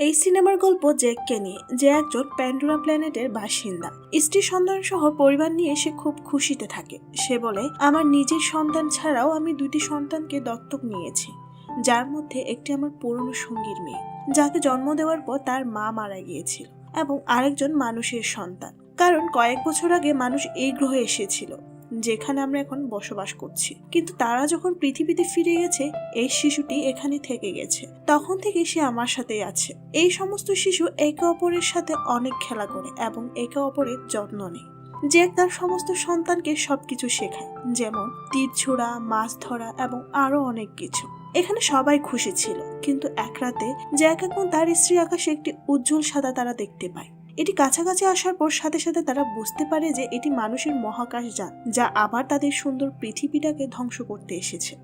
এই সিনেমার গল্প জ্যাককে নিয়ে, যে একজন প্যান্ডোরা প্ল্যানেটের বাসিন্দা। স্ত্রী সন্তান সহ পরিবার নিয়ে সে খুব খুশিতে থাকে। সে বলে, আমার নিজের সন্তান ছাড়াও আমি দুটি সন্তানকে দত্তক নিয়েছি, যার মধ্যে একটি আমার পুরনো সঙ্গীর মেয়ে, যাকে জন্ম দেওয়ার পর তার মা মারা গিয়েছিল, এবং আরেকজন মানুষের সন্তান। কারণ কয়েক বছর আগে মানুষ এই গ্রহে এসেছিল। যেখানে আমরা এখন বসবাস করছি। কিন্তু তারা যখন পৃথিবীতে ফিরে গেছে, এই শিশুটি এখানে থেকে গেছে। তখন থেকে সে আমার সাথেই আছে। এই সমস্ত শিশু একে অপরের সাথে অনেক খেলা করে এবং একে অপরের যত্ন নেয়। যে তার সমস্ত সন্তানকে সবকিছু শেখায়, যেমন তীর ছোড়া, মাছ ধরা এবং আরও অনেক কিছু। এখানে সবাই খুশি ছিল, কিন্তু এক রাতে জ্যাক এখন তার স্ত্রী আকাশে একটি উজ্জ্বল সাদা তারা দেখতে পায়। এটি কাছাকাছি আসার পর সাথে সাথে তারা বুঝতে পারে যে এটি মানুষের মহাকাশ যান, যা আবার তাদের সুন্দর পৃথিবীটাকে ধ্বংস করতে এসেছে।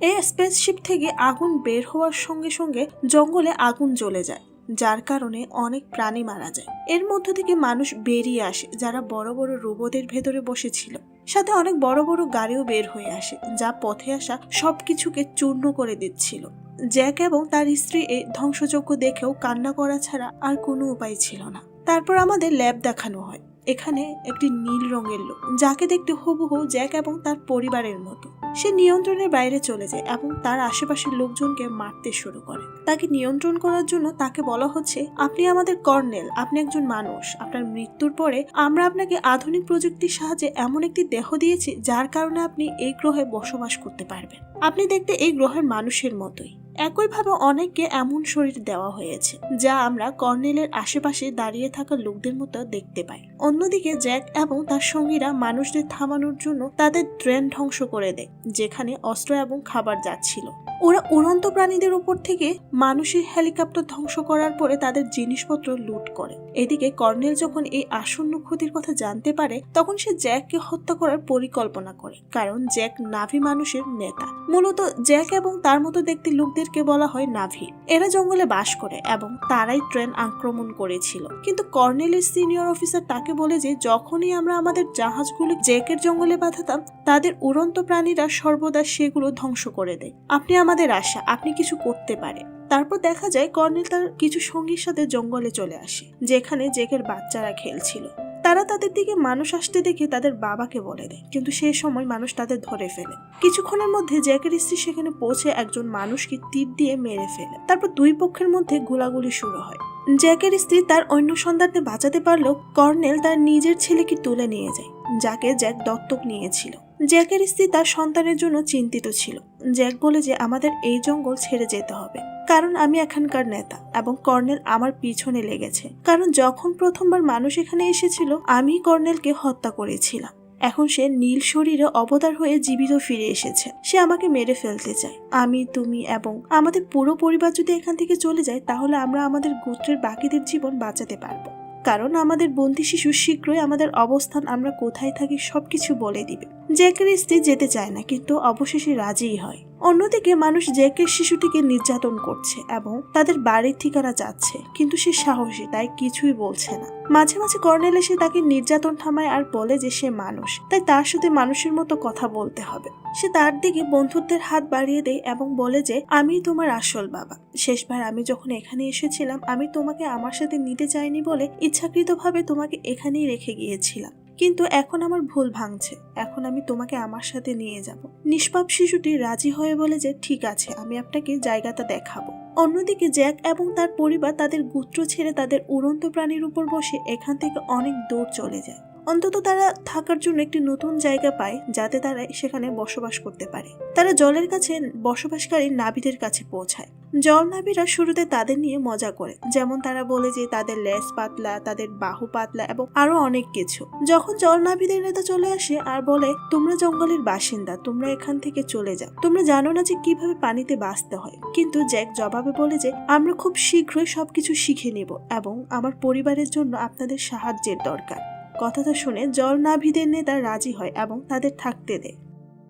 এই স্পেসশিপ থেকে আগুন বের হওয়ার সঙ্গে সঙ্গে জঙ্গলে আগুন জ্বলে যায়, যার কারণে অনেক প্রাণী মারা যায়। এর মধ্য থেকে মানুষ বেরিয়ে আসে, যারা বড় বড় রোবটের ভেতরে বসেছিল। সাথে অনেক বড় বড় গাড়িও বের হয়ে আসে, যা পথে আসা সবকিছুকে চূর্ণ করে দিচ্ছিল। জ্যাক এবং তার স্ত্রী এই ধ্বংসযজ্ঞ দেখেও কান্না করা ছাড়া আর কোনো উপায় ছিল না। তারপর আমাদের ল্যাব দেখানো হয়। এখানে একটি নীল রঙের লোক, যাকে দেখতে হুবহু জ্যাক এবং তার পরিবারের মতো। সে নিয়ন্ত্রণের বাইরে চলে যায় এবং তার আশেপাশের লোকজনকে মারতে শুরু করে। তাকে নিয়ন্ত্রণ করার জন্য তাকে বলা হচ্ছে, আপনি আমাদের কর্নেল, আপনি একজন মানুষ। আপনার মৃত্যুর পরে আমরা আপনাকে আধুনিক প্রযুক্তির সাহায্যে এমন একটি দেহ দিয়েছি যার কারণে আপনি এই গ্রহে বসবাস করতে পারবেন। আপনি দেখতে এই গ্রহের মানুষের মতোই। একইভাবে অনেককে এমন শরীর দেওয়া হয়েছে, যা আমরা কর্নেলের আশেপাশে দাঁড়িয়ে থাকা লোকদের মতো দেখতে পাই। অন্যদিকে জ্যাক এবং তার সঙ্গীরা মানুষদের থামানোর জন্য তাদের ট্রেন ধ্বংস করে দেয়, যেখানে অস্ত্র এবং খাবার যাচ্ছিল। ওরা উড়ন্ত প্রাণীদের উপর থেকে মানুষের হেলিকপ্টার ধ্বংস করার পরে তাদের জিনিসপত্র লুট করে। এদিকে কর্নেল যখন এই আসন্ন ক্ষতির কথা জানতে পারে, তখন সে জ্যাককে হত্যা করার পরিকল্পনা করে, কারণ জ্যাক নাভি মানুষের নেতা। মূলত জ্যাক এবং তার মতো দেখতে লোকদেরকে বলা হয় নাভি। এরা জঙ্গলে বাস করে এবং তারাই ট্রেন আক্রমণ করেছিল। কিন্তু কর্নেলের সিনিয়র অফিসার তাকে বলে যে, যখনই আমরা আমাদের জাহাজগুলো জ্যাকের জঙ্গলে পাঠাতাম, তাদের উড়ন্ত প্রাণীরা সর্বদা সেগুলো ধ্বংস করে দেয়। আপনি আশা, আপনি কিছু করতে পারে তারপর দেখা যায় কর্নেল তার কিছু সঙ্গীর সাথে জঙ্গলে চলে আসে, যেখানে জেকের বাচ্চারা খেলছিল। তারা তাদের দিকে মানুষ আসতে দেখে তাদের বাবাকে বলে দেয়, কিন্তু সেই সময় মানুষ তাদের ধরে ফেলে। কিছুক্ষণের মধ্যে জ্যাকের স্ত্রী সেখানে পৌঁছে একজন মানুষকে তীর দিয়ে মেরে ফেলে। তারপর দুই পক্ষের মধ্যে গোলাগুলি শুরু হয়। জ্যাকের স্ত্রী তার অন্য সন্তানকে বাঁচাতে পারলেও কর্নেল তার নিজের ছেলেকে তুলে নিয়ে যায়, যাকে জ্যাক দত্তক নিয়েছিল। জ্যাকের স্ত্রী তার সন্তানের জন্য চিন্তিত ছিল। জ্যাক বলে যে আমাদের এই জঙ্গল ছেড়ে যেতে হবে। কারণ আমি এখানকার নেতা এবং কর্নেল আমার পিছনে লেগেছে। কারণ যখন প্রথমবার মানুষ এখানে এসেছিল আমি কর্নেলকে হত্যা করেছিলাম। এখন সে নীল শরীরে অবতার হয়ে জীবিত ফিরে এসেছে। সে আমাকে মেরে ফেলতে চায়। আমি, তুমি এবং আমাদের পুরো পরিবার যদি এখান থেকে চলে যায়, তাহলে আমরা আমাদের গোত্রের বাকিদের জীবন বাঁচাতে পারব। কারণ আমাদের বন্দি শিশু শীঘ্রই আমাদের অবস্থান, আমরা কোথায় থাকি সবকিছু বলে দিবে। জ্যাকের স্ত্রী যেতে চায় না, কিন্তু অবশেষে রাজিই হয়। অন্যদিকে মানুষ জ্যাকের শিশুটিকে নির্যাতন করছে এবং তাদের বাড়ির ঠিকানা চাচ্ছে, কিন্তু সে সাহসী, তাই কিছুই বলছে না। মাঝে মাঝে কর্নেল এসে তাকে নির্যাতন থামায় আর বলে যে সে মানুষ, তাই তার সাথে মানুষের মতো কথা বলতে হবে। সে তার দিকে বন্ধুত্বের হাত বাড়িয়ে দেয় এবং বলে যে, আমি তোমার আসল বাবা। শেষবার আমি যখন এখানে এসেছিলাম, আমি তোমাকে আমার সাথে নিতে চাইনি বলে ইচ্ছাকৃতভাবে তোমাকে এখানেই রেখে গিয়েছিলাম। কিন্তু এখন আমার ভুল ভাঙছে। এখন আমি তোমাকে আমার সাথে নিয়ে যাব। নিষ্পাপ শিশুটি রাজি হয়ে বলে যে, ঠিক আছে, আমি আপনাকে জায়গাটা দেখাবো। অন্যদিকে জ্যাক এবং তার পরিবার তাদের গোত্র ছেড়ে তাদের উড়ন্ত প্রাণীর উপর বসে এখান থেকে অনেক দূর চলে যায়। অন্তত তারা থাকার জন্য একটি নতুন জায়গা পায়, যাতে তারা সেখানে বসবাস করতে পারে। তারা জলের কাছে বসবাসকারী নাবিদের কাছে পৌঁছায়। জল নাবিরা শুরুতে তাদের নিয়ে মজা করে। যেমন তারা বলে যে তাদের লেজ পাতলা, তাদের বাহু পাতলা এবং আরও অনেক কিছু। যখন জল নাবিদের নেতা চলে আসে আর বলে, তোমরা জঙ্গলের বাসিন্দা, তোমরা এখান থেকে চলে যাও। তোমরা জানো না যে কীভাবে পানিতে বাঁচতে হয়। কিন্তু জ্যাক জবাবে বলে যে, আমরা খুব শীঘ্রই সবকিছু শিখে নেব এবং আমার পরিবারের জন্য আপনাদের সাহায্যের দরকার। কথাটা শুনে জল নাভিদের নেতা রাজি হয় এবং তাদের থাকতে দেয়।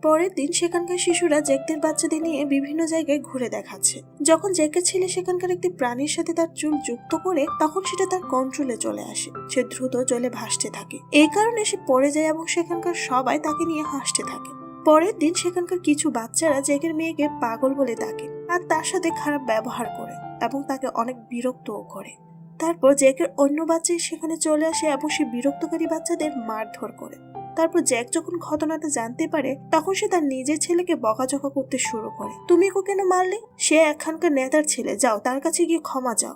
পরের দিন সেখানকার শিশুরা জ্যাকদের বাচ্চাদের নিয়ে বিভিন্ন জায়গায় ঘুরে দেখাচ্ছে। যখন জ্যাকের ছেলে সেখানকার একটি প্রাণীর সাথে তার চুল যুক্ত করে, তখন সেটা তার কন্ট্রোলে চলে আসে। সে দ্রুত জলে ভাসতে থাকে। এই কারণে সে পড়ে যায় এবং সেখানকার সবাই তাকে নিয়ে হাসতে থাকে। পরের দিন সেখানকার কিছু বাচ্চারা জ্যাকের মেয়েকে পাগল বলে ডাকে আর তার সাথে খারাপ ব্যবহার করে এবং তাকে অনেক বিরক্তও করে। তারপর জ্যাকের অন্য বাচ্চা সেখানে চলে আসে এবং সে বিরক্তকারী বাচ্চাদের মারধর করে। তারপর জ্যাক যখন ঘটনাটা জানতে পারে, তখন সে তার নিজের ছেলেকে বকাঝকা করতে শুরু করে। তুমি একে কেন মারলে? সে এখানকার নেতার ছেলে। যাও, তার কাছে গিয়ে ক্ষমা চাও।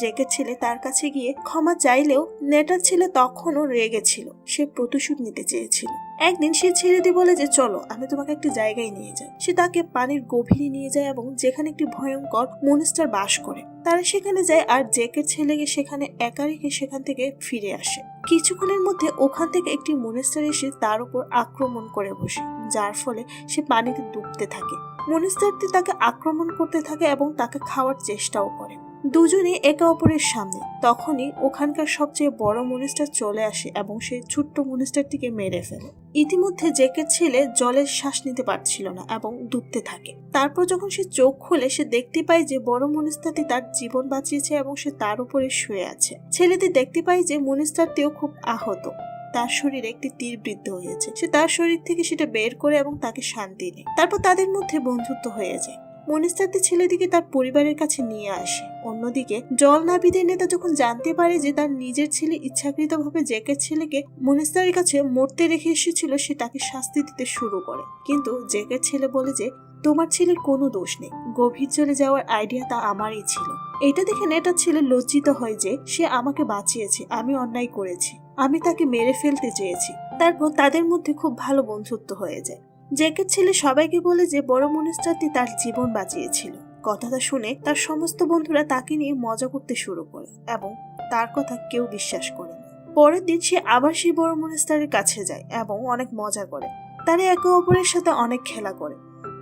জেকের ছেলে তার কাছে গিয়ে ক্ষমা চাইলেও নেটার ছেলে তখনও রেগে ছিল। সে প্রতিশোধ নিতে চেয়েছিল। একদিন সে ছেলেটি বলে যে, চলো, আমি তোমাকে একটি জায়গায় নিয়ে যাই। সে তাকে পানির গভীরে নিয়ে যায় এবং যেখানে একটি ভয়ঙ্কর মনস্টার বাস করে, তারা সেখানে যায় আর জেকের ছেলেকে সেখানে একা রেখে সেখান থেকে ফিরে আসে। কিছুক্ষণের মধ্যে ওখান থেকে একটি মনেস্টার এসে তার উপর আক্রমণ করে বসে, যার ফলে সে পানিতে ডুবতে থাকে। মনস্টারটি তাকে আক্রমণ করতে থাকে এবং তাকে খাওয়ার চেষ্টাও করে। দুজনে একে অপরের সামনে। তখনই ওখানকার সবচেয়ে বড় মনিস্টার চলে আসে এবং সেই ছোট্ট মনিস্টারটিকে মেরে ফেলে। ইতিমধ্যে জেকের ছেলে জলের শ্বাস নিতে পারছিল না এবং ডুবতে থাকে। তারপর যখন সে চোখ খুলে, সে দেখতে পায় যে বড় মনিস্টারটি তার জীবন বাঁচিয়েছে এবং সে তার উপরে শুয়ে আছে। ছেলেটি দেখতে পায় যে মনিস্টারটিও খুব আহত। তার শরীরে একটি তীর বৃদ্ধ হয়েছে। সে তার শরীর থেকে সেটা বের করে এবং তাকে শান্তি দেয়। তারপর তাদের মধ্যে বন্ধুত্ব হয়ে যায়। মনিস্তারটি ছেলেটিকে তার পরিবারের কাছে নিয়ে আসে। অন্যদিকে, জল নাবিদের নেতা যখন জানতে পারে যে তার নিজের ছেলে ইচ্ছাকৃতভাবে জেকের ছেলেকে মনিস্তারের কাছে মরতে রেখে এসেছিল, সে তাকে শাস্তি দিতে শুরু করে। কিন্তু জেকের ছেলে বলে যে, তোমার ছেলের কোনো দোষ নেই। গভীর চলে যাওয়ার আইডিয়া তা আমারই ছিল। এটা দেখে নেটার ছেলে লজ্জিত হয় যে, সে আমাকে বাঁচিয়েছে, আমি অন্যায় করেছি। আমি তাকে মেরে ফেলতে চেয়েছি। তারপর তাদের মধ্যে খুব ভালো বন্ধুত্ব হয়ে যায়। জেকের ছেলে সবাইকে বলে যে বড় মনিস্টারটি তার জীবন বাঁচিয়েছিল। কথাটা শুনে তার সমস্ত বন্ধুরা তাকে নিয়ে মজা করতে শুরু করে এবং তার কথা কেউ বিশ্বাস করে পরের দিন সে আবার সেই বড় মনস্তারের কাছে যায় এবং অনেক মজা করে। তারা একে অপরের সাথে অনেক খেলা করে।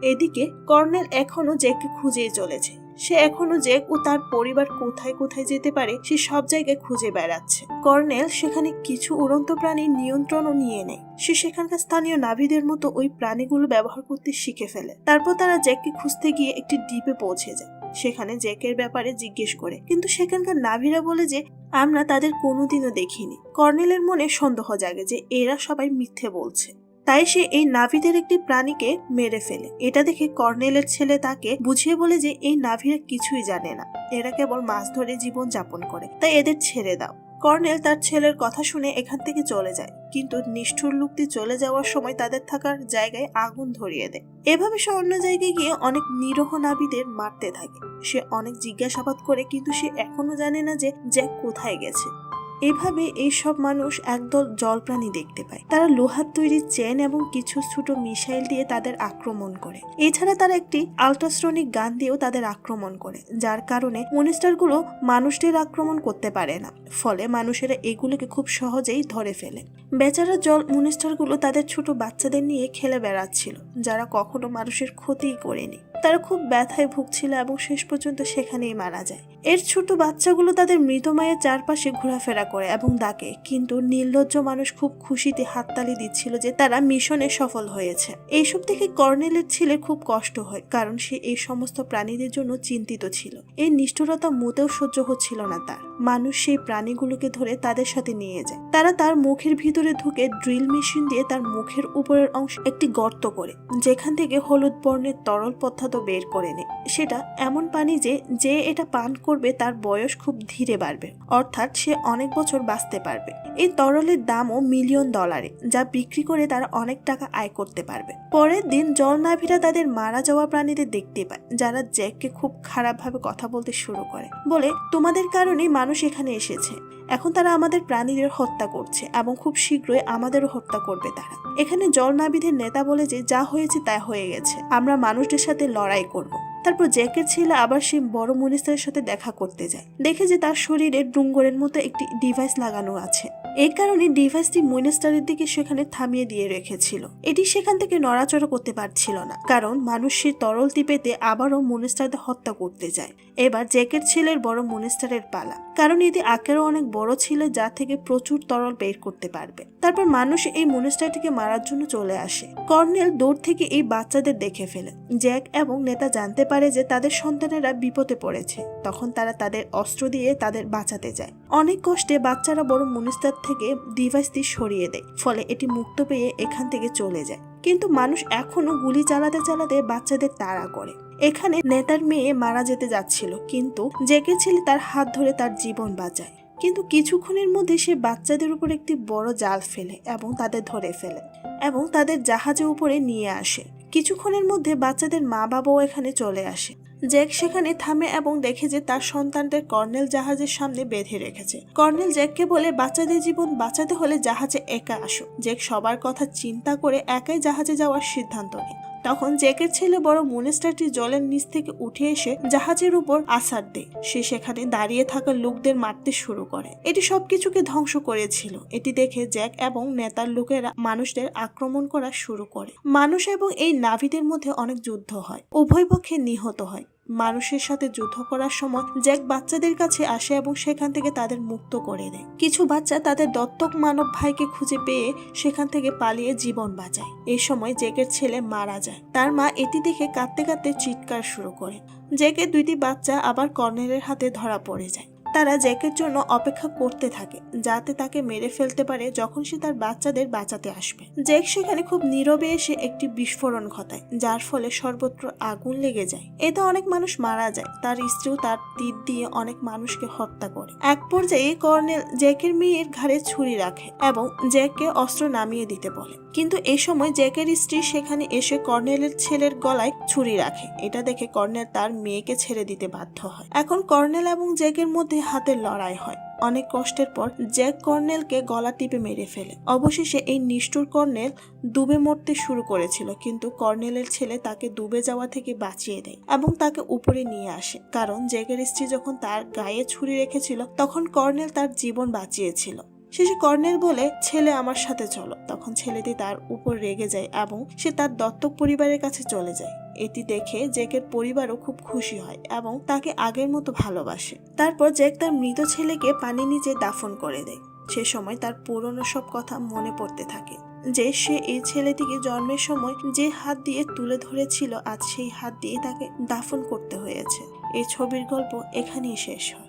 এদিকে কর্নেল এখনও জেককে খুঁজেই চলেছে। সে এখনও ও তার পরিবার কোথায় কোথায় যেতে পারে, সে সব জায়গায় খুঁজে বেড়াচ্ছে। কর্নেল সেখানে কিছু উড়ন্ত প্রাণীর নিয়ন্ত্রণও নিয়ে নেয়। সে সেখানকার স্থানীয় নাভিদের মতো ওই প্রাণীগুলো ব্যবহার করতে শিখে ফেলে। তারপর তারা জ্যাককে খুঁজতে গিয়ে একটি দ্বীপে পৌঁছে যায়। সেখানে জ্যাকের ব্যাপারে জিজ্ঞেস করে, কিন্তু সেখানকার নাভিরা বলে যে, আমরা তাদের কোনোদিনও দেখিনি। কর্নেলের মনে সন্দেহ জাগে যে, এরা সবাই মিথ্যে বলছে। তাই সে এই নাভিদের একটি প্রাণীকে মেরে ফেলে। এটা দেখে কর্নেলের ছেলে তাকে বুঝিয়ে বলে যে এই নাভিরা কিছুই জানে না। এরা কেবল মাছ ধরে জীবন যাপন করে। তাই এদের ছেড়ে দাও। কর্নেল তার ছেলের কথা শুনে এখান থেকে চলে যায়। কিন্তু নিষ্ঠুর লোকটি চলে যাওয়ার সময় তাদের থাকার জায়গায় আগুন ধরিয়ে দেয়। এভাবে সে অন্য জায়গায় গিয়ে অনেক নিরহ নাবিদের মারতে থাকে। সে অনেক জিজ্ঞাসাবাদ করে, কিন্তু সে এখনও জানে না যে জ্যাক কোথায় গেছে। এভাবে এই সব মানুষ একদল জলপ্রাণী দেখতে পায়। তারা লোহার তৈরি চেন এবং কিছু ছোট মিসাইল দিয়ে তাদের আক্রমণ করে। এছাড়া তারা একটি আল্ট্রাসনিক গান দিয়েও তাদের আক্রমণ করে, যার কারণে মনিস্টারগুলো মানুষদের আক্রমণ করতে পারে না। ফলে মানুষেরা এগুলোকে খুব সহজেই ধরে ফেলে। বেচারা জল মনিস্টারগুলো তাদের ছোট বাচ্চাদের নিয়ে খেলে বেড়াচ্ছিল, যারা কখনো মানুষের ক্ষতিই করেনি। তারা খুব ব্যথায় ভুগছিল এবং শেষ পর্যন্ত সেখানেই মারা যায়। এর ছোট বাচ্চাগুলো তাদের মৃত মায়ের চারপাশে ঘোরাফেরা করে এবং ডাকে। কিন্তু নির্লজ্জ মানুষ খুব খুশিতে হাততালি দিচ্ছিল যে তারা মিশনে সফল হয়েছে। এইসব দেখে কর্নেলের ছেলে খুব কষ্ট হয়, কারণ সে এই সমস্ত প্রাণীদের জন্য চিন্তিত ছিল। এই নিষ্ঠুরতা মোটেও সহ্য হচ্ছিল না তার। মানুষ সেই প্রাণীগুলোকে ধরে তাদের সাথে নিয়ে যায়। তারা তার মুখের ভিতরে ঢুকে ড্রিল মেশিন দিয়ে তার মুখের উপরের অংশ একটি গর্ত করে, যেখান থেকে হলুদ বর্ণের তরল পদার্থ বের করে নেয় সেটা এমন পানি যে যে এটা পান করবে তার বয়স খুব ধীরে বাড়বে। অর্থাৎ সে অনেক বছর বাঁচতে পারবে। এই তরলের দামও মিলিয়ন ডলারে, যা বিক্রি করে তারা অনেক টাকা আয় করতে পারবে। পরের দিন জলনাভীরা তাদের মারা যাওয়া প্রাণীদের দেখতে পায়, যারা জ্যাককে খুব খারাপভাবে কথা বলতে শুরু করে। বলে, তোমাদের কারণেই মানুষ এখানে এসেছে। এখন তারা আমাদের প্রাণীদের হত্যা করছে এবং খুব শীঘ্রই আমাদেরও হত্যা করবে তারা। এখানে জলনাবিদের নেতা বলে যে যা হয়েছে তা হয়ে গেছে। আমরা মানুষদের সাথে লড়াই করব। তারপর জ্যাকের ছেলে আবার সেই বড় মনিস্টারের সাথে দেখা করতে যায়। দেখে যে তার শরীরে ডুঙ্গরের মতো একটি ডিভাইস লাগানো আছে। এই কারণে ডিভাইসটি মনিস্টারের দিকে সেখানে থামিয়ে দিয়ে রেখেছিল। এটি সেখান থেকে নড়াচড়া করতে পারছিল না, কারণ মানুষ সেই তরল টিপেতে আবারও মনিস্টারদের হত্যা করতে যায়। এবার জ্যাকের ছেলের বড় মনিস্টারের পালা। কারণ এটি আকারও অনেক বড় ছিল, যা থেকে প্রচুর তরল বের করতে পারবে। তারপর মানুষ এই মনিস্টারটিকে মারার জন্য চলে আসে। কর্নেল দূর থেকে এই বাচ্চাদের দেখে ফেলে। জ্যাক এবং নেতা জানতে পারে যে তাদের সন্তানেরা বিপদে পড়েছে। তখন তারা তাদের অস্ত্র দিয়ে তাদের বাঁচাতে যায়। অনেক কষ্টে বাচ্চারা বড় মনিস্টার থেকে ডিভাইসটি সরিয়ে দেয়, ফলে এটি মুক্ত পেয়ে এখান থেকে চলে যায়। কিন্তু মানুষ এখনও গুলি চালাতে চালাতে বাচ্চাদের তাড়া করে। এখানে নেতার মেয়ে মারা যেতে যাচ্ছিল, কিন্তু জেকে ছেলে তার হাত ধরে তার জীবন বাঁচায়। কিন্তু কিছুক্ষণের মধ্যে সে বাচ্চাদের উপর একটি বড় জাল ফেলে এবং তাদের ধরে ফেলে এবং তাদের জাহাজের উপরে নিয়ে আসে। কিছুক্ষণের মধ্যে বাচ্চাদের মা বাবাও এখানে চলে আসে। জ্যাক সেখানে থামে এবং দেখে যে তার সন্তানদের কর্নেল জাহাজের সামনে বেঁধে রেখেছে। কর্নেল জ্যাককে বলে, বাচ্চাদের জীবন বাঁচাতে হলে জাহাজে একা আসো। জ্যাক সবার কথা চিন্তা করে একাই জাহাজে যাওয়ার সিদ্ধান্ত নেয়। তখন জ্যাকের ছেলে বড় মনেস্টারটি জলের নিচ থেকে উঠে এসে জাহাজের উপর আসার দেয়। সে সেখানে দাঁড়িয়ে থাকা লোকদের মারতে শুরু করে। এটি সবকিছুকে ধ্বংস করেছিল। এটি দেখে জ্যাক এবং নেতার লোকেরা মানুষদের আক্রমণ করা শুরু করে। মানুষ এবং এই নাভিদের মধ্যে অনেক যুদ্ধ হয়। উভয় পক্ষে নিহত হয়। মানুষের সাথে যুদ্ধ করার সময় জ্যাক বাচ্চাদের কাছে আসে এবং সেখান থেকে তাদের মুক্ত করে দেয়। কিছু বাচ্চা তাদের দত্তক মানব ভাইকে খুঁজে পেয়ে সেখান থেকে পালিয়ে জীবন বাঁচায়। এই সময় জ্যাকের ছেলে মারা যায়। তার মা এটি দেখে কাঁদতে কাঁদতে চিৎকার শুরু করে। জ্যাকের দুইটি বাচ্চা আবার কর্নেলের হাতে ধরা পড়ে যায়। তারা জ্যাকের জন্য অপেক্ষা করতে থাকে, যাতে তাকে মেরে ফেলতে পারে যখন সে তার বাচ্চাদের বাঁচাতে আসবে। জ্যাক সেখানে খুব নীরবে এসে একটি বিস্ফোরণ ঘটায়, যার ফলে সর্বত্র আগুন লেগে যায়। এতে অনেক মানুষ মারা যায়, তার স্ত্রীও তার তীর দিয়ে অনেক মানুষকে হত্যা করে। এক পর্যায়ে কর্নেল জ্যাকের মেয়ের ঘাড়ে ছুরি রাখে এবং জ্যাককে অস্ত্র নামিয়ে দিতে বলে। কিন্তু এ সময় জ্যাকের স্ত্রী সেখানে এসে কর্নেলের ছেলের গলায় ছুরি রাখে। এটা দেখে কর্নেল তার মেয়েকে ছেড়ে দিতে বাধ্য হয়। এখন কর্নেল এবং জ্যাকের মধ্যে হাতের লড়াই হয়। অনেক কষ্টের পর জ্যাক কর্নেলকে গলা টিপে মেরে ফেলে। অবশেষে এই নিষ্ঠুর কর্নেল ডুবে মরতে শুরু করেছিল, কিন্তু কর্নেলের ছেলে তাকে ডুবে যাওয়া থেকে বাঁচিয়ে দেয় এবং তাকে উপরে নিয়ে আসে। কারণ জ্যাকের স্ত্রী যখন তার গায়ে ছুরি রেখেছিল, তখন কর্নেল তার জীবন বাঁচিয়েছিল। শেষে কর্নেল বলে, ছেলে আমার সাথে চলো। তখন ছেলেটি তার উপর রেগে যায় এবং সে তার দত্তক পরিবারের কাছে চলে যায়। এটি দেখে জেকের পরিবারও খুব খুশি হয় এবং তাকে আগের মতো ভালোবাসে। তারপর জেক তার মৃত ছেলেকে পানি নিচে দাফন করে দেয়। সে সময় তার পুরনো সব কথা মনে পড়তে থাকে। যে সে এই ছেলেটিকে জন্মের সময় যে হাত দিয়ে তুলে ধরেছিল, আজ সেই হাত দিয়ে তাকে দাফন করতে হয়েছে। এই ছবির গল্প এখানেই শেষ হয়।